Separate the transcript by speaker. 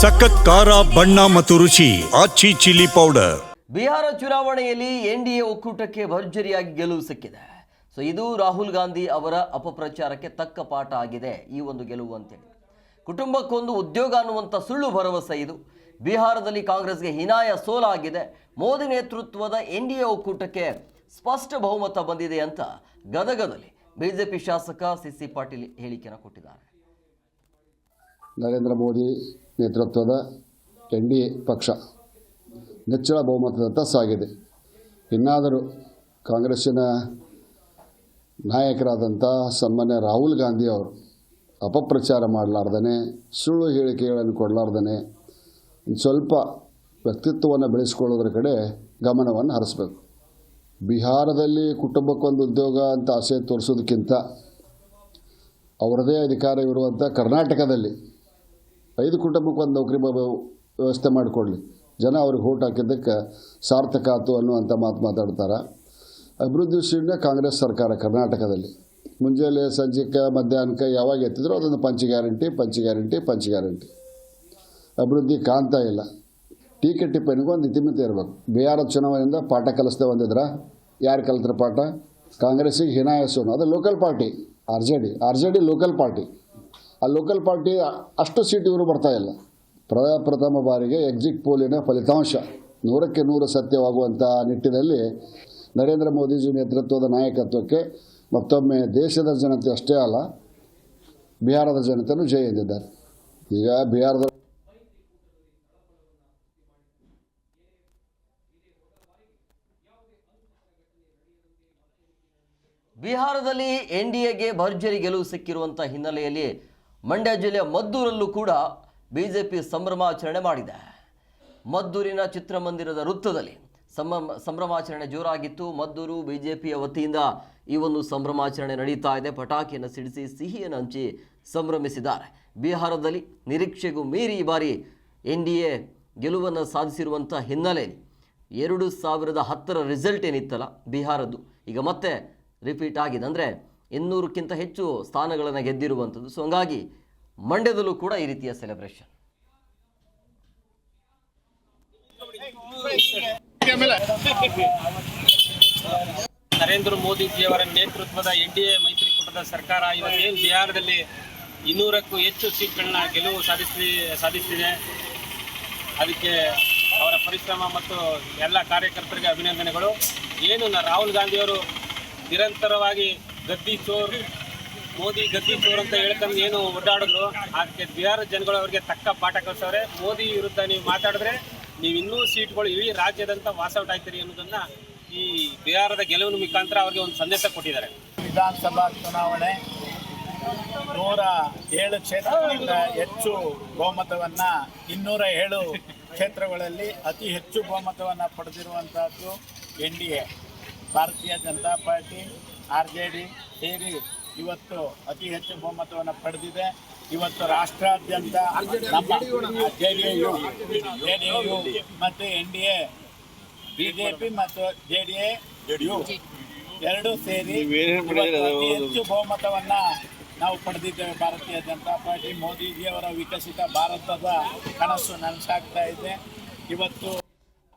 Speaker 1: ಸಖತ್ ಖಾರ, ಬಣ್ಣ ಮತ್ತು ರುಚಿ, ಆಚಿ ಚಿಲ್ಲಿ ಪೌಡರ್.
Speaker 2: ಬಿಹಾರ ಚುನಾವಣೆಯಲ್ಲಿ ಎನ್ ಡಿ ಎ ಒಕ್ಕೂಟಕ್ಕೆ ಭರ್ಜರಿಯಾಗಿ ಗೆಲುವು ಸಿಕ್ಕಿದೆ. ಸೊ ಇದು ರಾಹುಲ್ ಗಾಂಧಿ ಅವರ ಅಪಪ್ರಚಾರಕ್ಕೆ ತಕ್ಕ ಪಾಠ ಆಗಿದೆ ಈ ಒಂದು ಗೆಲುವು ಅಂತೇಳಿ. ಕುಟುಂಬಕ್ಕೊಂದು ಉದ್ಯೋಗ ಅನ್ನುವಂಥ ಸುಳ್ಳು ಭರವಸೆ ಇದು. ಬಿಹಾರದಲ್ಲಿ ಕಾಂಗ್ರೆಸ್ಗೆ ಹೀನಾಯ ಸೋಲಾಗಿದೆ ಮೋದಿ ನೇತೃತ್ವದ ಎನ್ ಡಿ ಎ ಒಕ್ಕೂಟಕ್ಕೆ ಸ್ಪಷ್ಟ ಬಹುಮತ ಬಂದಿದೆ ಅಂತ ಗದಗದಲ್ಲಿ ಬಿಜೆಪಿ ಶಾಸಕ ಸಿ ಸಿ ಪಾಟೀಲ್ ಹೇಳಿಕೆಯನ್ನು ಕೊಟ್ಟಿದ್ದಾರೆ.
Speaker 3: ನರೇಂದ್ರ ಮೋದಿ ನೇತೃತ್ವದ ಎನ್ ಡಿ ಎ ಪಕ್ಷ. ನೆಚ್ಚಳ ಬಹುಮತದತ್ತ ಸಾಗಿದೆ ಇನ್ನಾದರೂ ಕಾಂಗ್ರೆಸ್ಸಿನ ನಾಯಕರಾದಂಥ ಸನ್ಮಾನ್ಯ ರಾಹುಲ್ ಗಾಂಧಿ ಅವರು ಅಪಪ್ರಚಾರ ಮಾಡಲಾರ್ದೇ ಸುಳ್ಳು ಹೇಳಿಕೆಗಳನ್ನು ಕೊಡಲಾರ್ದೇ ಸ್ವಲ್ಪ ವ್ಯಕ್ತಿತ್ವವನ್ನು ಬೆಳೆಸ್ಕೊಳ್ಳೋದ್ರ ಕಡೆ ಗಮನವನ್ನು ಹರಿಸ್ಬೇಕು. ಬಿಹಾರದಲ್ಲಿ ಕುಟುಂಬಕ್ಕೊಂದು ಉದ್ಯೋಗ ಅಂತ ಆಸೆ ತೋರಿಸೋದಕ್ಕಿಂತ ಅವರದೇ ಅಧಿಕಾರವಿರುವಂಥ ಕರ್ನಾಟಕದಲ್ಲಿ ಐದು ಕುಟುಂಬಕ್ಕೆ ಒಂದು ನೌಕರಿ ವ್ಯವಸ್ಥೆ ಮಾಡಿಕೊಡ್ಲಿ. ಜನ ಅವ್ರಿಗೆ ಓಟ್ ಹಾಕಿದ್ದಕ್ಕೆ ಸಾರ್ಥಕ ಆಯ್ತು ಅನ್ನುವಂಥ ಮಾತು ಮಾತಾಡ್ತಾರೆ. ಅಭಿವೃದ್ಧಿ ದೃಷ್ಟಿಯಿಂದ ಕಾಂಗ್ರೆಸ್ ಸರ್ಕಾರ ಕರ್ನಾಟಕದಲ್ಲಿ. ಮುಂಜಾನೆ ಸಂಜೆಗೆ ಮಧ್ಯಾಹ್ನಕ್ಕೆ ಯಾವಾಗ ಎತ್ತಿದ್ರು ಅದೊಂದು ಪಂಚ ಗ್ಯಾರಂಟಿ ಪಂಚ ಗ್ಯಾರಂಟಿ ಪಂಚ ಗ್ಯಾರಂಟಿ. ಅಭಿವೃದ್ಧಿ ಕಾಣ್ತಾ ಇಲ್ಲ. ಟೀಕೆ ಟಿಪ್ಪಣಿಗೂ ಒಂದು ಇತಿಮಿತಿ ಇರಬೇಕು. ಬಿಹಾರ ಚುನಾವಣೆಯಿಂದ ಪಾಠ ಕಲಿಸ್ದೆ ಬಂದಿದ್ರ, ಯಾರು ಕಲಿತ್ರ ಪಾಠ? ಕಾಂಗ್ರೆಸ್ಸಿಗೆ ಹಿನಾಯಸೋನು. ಅದು local party R J D R J D local party ಆ ಲೋಕಲ್ ಪಾರ್ಟಿ ಅಷ್ಟು ಸೀಟ್ ಇವರು ಬರ್ತಾ ಇಲ್ಲ. ಪ್ರಥಮ ಬಾರಿಗೆ ಎಕ್ಸಿಟ್ ಪೋಲಿನ ಫಲಿತಾಂಶ. ನೂರಕ್ಕೆ ನೂರು ಸತ್ಯವಾಗುವಂಥ ನಿಟ್ಟಿನಲ್ಲಿ ನರೇಂದ್ರ ಮೋದಿಜಿ ನೇತೃತ್ವದ ನಾಯಕತ್ವಕ್ಕೆ ಮತ್ತೊಮ್ಮೆ ದೇಶದ ಜನತೆ ಅಷ್ಟೇ ಅಲ್ಲ, ಬಿಹಾರದ ಜನತೆಯೂ ಜಯ ಎಂದಿದ್ದಾರೆ ಈಗ ಬಿಹಾರದ
Speaker 2: ಬಿಹಾರದಲ್ಲಿ ಎನ್ ಡಿ ಎಗೆ ಭರ್ಜರಿ ಗೆಲುವು ಸಿಕ್ಕಿರುವಂಥ ಹಿನ್ನೆಲೆಯಲ್ಲಿ ಮಂಡ್ಯ ಜಿಲ್ಲೆಯ ಮದ್ದೂರಲ್ಲೂ ಕೂಡ ಬಿ ಜೆ ಪಿ ಸಂಭ್ರಮಾಚರಣೆ ಮಾಡಿದೆ. ಮದ್ದೂರಿನ ಚಿತ್ರಮಂದಿರದ ವೃತ್ತದಲ್ಲಿ ಸಂಭ್ರಮ, ಸಂಭ್ರಮಾಚರಣೆ ಜೋರಾಗಿತ್ತು. ಮದ್ದೂರು ಬಿ ಜೆ ಪಿಯ ವತಿಯಿಂದ ಈ ಒಂದು ಸಂಭ್ರಮಾಚರಣೆ ನಡೀತಾ ಇದೆ. ಪಟಾಕಿಯನ್ನು ಸಿಡಿಸಿ, ಸಿಹಿಯನ್ನು ಹಂಚಿ ಸಂಭ್ರಮಿಸಿದ್ದಾರೆ. ಬಿಹಾರದಲ್ಲಿ ನಿರೀಕ್ಷೆಗೂ ಮೀರಿ ಈ ಬಾರಿ ಎನ್ ಡಿ ಎ ಗೆಲುವನ್ನು ಸಾಧಿಸಿರುವಂಥ ಹಿನ್ನೆಲೆಯಲ್ಲಿ ಎರಡು ಸಾವಿರದ ಹತ್ತರ ರಿಸಲ್ಟ್ ಏನಿತ್ತಲ್ಲ, ಬಿಹಾರದ್ದು. ಈಗ ಮತ್ತೆ ರಿಪೀಟ್ ಆಗಿದೆ. ಅಂದರೆ ಇನ್ನೂರಕ್ಕಿಂತ ಹೆಚ್ಚು ಸ್ಥಾನಗಳನ್ನು ಗೆದ್ದಿರುವಂಥದ್ದು. ಸೊ ಹಂಗಾಗಿ ಮಂಡ್ಯದಲ್ಲೂ ಕೂಡ ಈ ರೀತಿಯ ಸೆಲೆಬ್ರೇಷನ್
Speaker 4: ನರೇಂದ್ರ ಮೋದಿಜಿಯವರ ನೇತೃತ್ವದ ಎನ್ ಡಿ ಎ ಮೈತ್ರಿಕೂಟದ ಸರ್ಕಾರ ಇವತ್ತೇನು ಬಿಹಾರದಲ್ಲಿ ಇನ್ನೂರಕ್ಕೂ ಹೆಚ್ಚು ಸೀಟ್ಗಳನ್ನ ಗೆಲುವು ಸಾಧಿಸಿ ಸಾಧಿಸಿದೆ ಅದಕ್ಕೆ ಅವರ ಪರಿಶ್ರಮ ಮತ್ತು ಎಲ್ಲ ಕಾರ್ಯಕರ್ತರಿಗೆ ಅಭಿನಂದನೆಗಳು. ಏನು ರಾಹುಲ್ ಗಾಂಧಿಯವರು ನಿರಂತರವಾಗಿ ಗದ್ದಿ ಚೋರ್, ಮೋದಿ ಗದ್ದಿ ಚೋರ್ ಅಂತ ಹೇಳ್ಕೊಂಡು ಏನು ಓಡಾಡಿದ್ರು ಅದಕ್ಕೆ ಬಿಹಾರ ಜನಗಳು ಅವರಿಗೆ ತಕ್ಕ ಪಾಠ ಕಲಿಸವ್ರೆ. ಮೋದಿ ವಿರುದ್ಧ ನೀವು ಮಾತಾಡಿದ್ರೆ ನೀವು ಇನ್ನೂ ಸೀಟ್ಗಳು ಇಡೀ ರಾಜ್ಯದಂತ ವಾಸೌಟ್ ಆಗ್ತೀರಿ ಅನ್ನೋದನ್ನ ಈ ಬಿಹಾರದ ಗೆಲುವಿನ ಮುಖಾಂತರ ಅವ್ರಿಗೆ ಒಂದು ಸಂದೇಶ ಕೊಟ್ಟಿದ್ದಾರೆ.
Speaker 5: ವಿಧಾನಸಭಾ ಚುನಾವಣೆ ನೂರ ಏಳು ಕ್ಷೇತ್ರಗಳಿಂದ ಹೆಚ್ಚು ಬಹುಮತವನ್ನ ಇನ್ನೂರ ಏಳು ಕ್ಷೇತ್ರಗಳಲ್ಲಿ ಅತಿ ಹೆಚ್ಚು ಬಹುಮತವನ್ನು ಪಡೆದಿರುವಂತಹದ್ದು N D A, Bharatiya Janata Party R J D ಸೇರಿ ಇವತ್ತು ಅತಿ ಹೆಚ್ಚು ಬಹುಮತವನ್ನು ಪಡೆದಿದೆ. ಇವತ್ತು ರಾಷ್ಟ್ರಾದ್ಯಂತ ನಮ್ಮ J D U J D U ಮತ್ತು ಎನ್ ಡಿ ಎ ಬಿಜೆಪಿ ಮತ್ತು ಜೆ ಡಿ ಎ ಎರಡೂ ಸೇರಿ ಅತಿ ಹೆಚ್ಚು ಬಹುಮತವನ್ನ ನಾವು ಪಡೆದಿದ್ದೇವೆ ಭಾರತೀಯ ಜನತಾ ಪಾರ್ಟಿ ಮೋದಿಜಿಯವರ ವಿಕಸಿತ ಭಾರತದ ಕನಸು ನನಸಾಗ್ತಾ ಇದೆ. ಇವತ್ತು